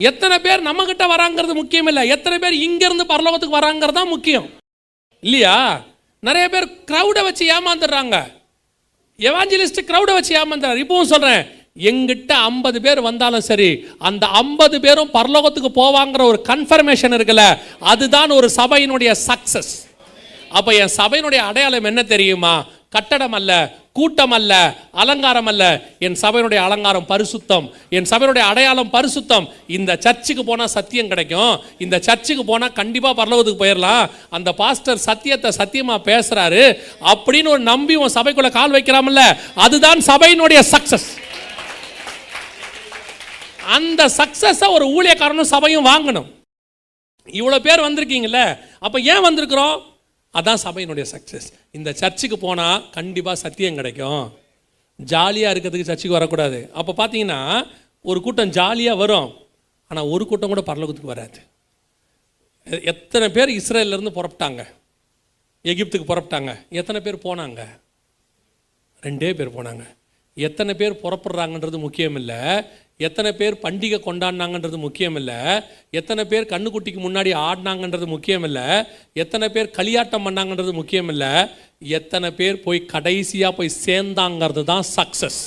எத்தனை பேர் நம்ம கிட்ட வராங்கிறது முக்கியம் இல்லை எத்தனை பேர் இங்கேருந்து பரலோகத்துக்கு வராங்கிறது தான் முக்கியம். இல்லையா? நிறைய பேர் க்ரௌடை வச்சு ஏமாந்துடுறாங்க. எவாஞ்சலிஸ்ட் க்ரௌடை வச்சு ஏமாந்துறாரு இப்பவும் சொல்கிறேன் எங்கிட்ட ஐம்பது பேர் வந்தாலும் சரி அந்த ஐம்பது பேரும் பரலோகத்துக்கு போவாங்கிற ஒரு கன்ஃபர்மேஷன் இருக்குல்ல அதுதான் ஒரு சபையினுடைய சக்சஸ் அப்போ என் சபையினுடைய அடையாளம் என்ன தெரியுமா? கட்டடம் அல்ல கூட்டம் அல்ல அலங்காரம் அல்ல என் சபையினுடைய அலங்காரம் பரிசுத்தம். என் சபையினுடைய அடையாளம் பரிசுத்தம். இந்த சர்ச்சுக்கு போனால் சத்தியம் கிடைக்கும். இந்த சர்ச்சுக்கு போனால் கண்டிப்பாக பரலவத்துக்கு போயிடலாம் அந்த பாஸ்டர் சத்தியத்தை சத்தியமாக பேசுகிறாரு அப்படின்னு ஒரு நம்பி உன் சபைக்குள்ள கால் வைக்கிறாமல்ல. அதுதான் சபையினுடைய சக்சஸ் அந்த சக்சஸை ஒரு ஊழியக்காரனும் சபையும் வாங்கணும். இவ்வளோ பேர் வந்திருக்கீங்களே அப்போ ஏன் வந்திருக்கிறோம்? அதான் சபையினுடைய சக்ஸஸ் இந்த சர்ச்சுக்கு போனால் கண்டிப்பாக சத்தியம் கிடைக்கும். ஜாலியாக இருக்கிறதுக்கு சர்ச்சுக்கு வரக்கூடாது. அப்போ பார்த்தீங்கன்னா ஒரு கூட்டம் ஜாலியாக வரும். ஆனால் ஒரு கூட்டம் கூட பரலோகத்துக்கு வராது. எத்தனை பேர் இஸ்ரேல்ல இருந்து புறப்பட்டாங்க? எகிப்துக்கு புறப்பட்டாங்க. எத்தனை பேர் போனாங்க? ரெண்டே பேர் போனாங்க. எத்தனை பேர் புறப்படுறாங்கன்றது முக்கியம் இல்லை எத்தனை பேர் பண்டிகை கொண்டாடினாங்கன்றது முக்கியம் இல்லை எத்தனை பேர் கண்ணுக்குட்டிக்கு முன்னாடி ஆடினாங்கன்றது முக்கியம் இல்லை எத்தனை பேர் களியாட்டம் பண்ணாங்கன்றது முக்கியம் இல்லை எத்தனை பேர் போய் கடைசியாக போய் சேர்ந்தாங்கிறது தான் சக்ஸஸ்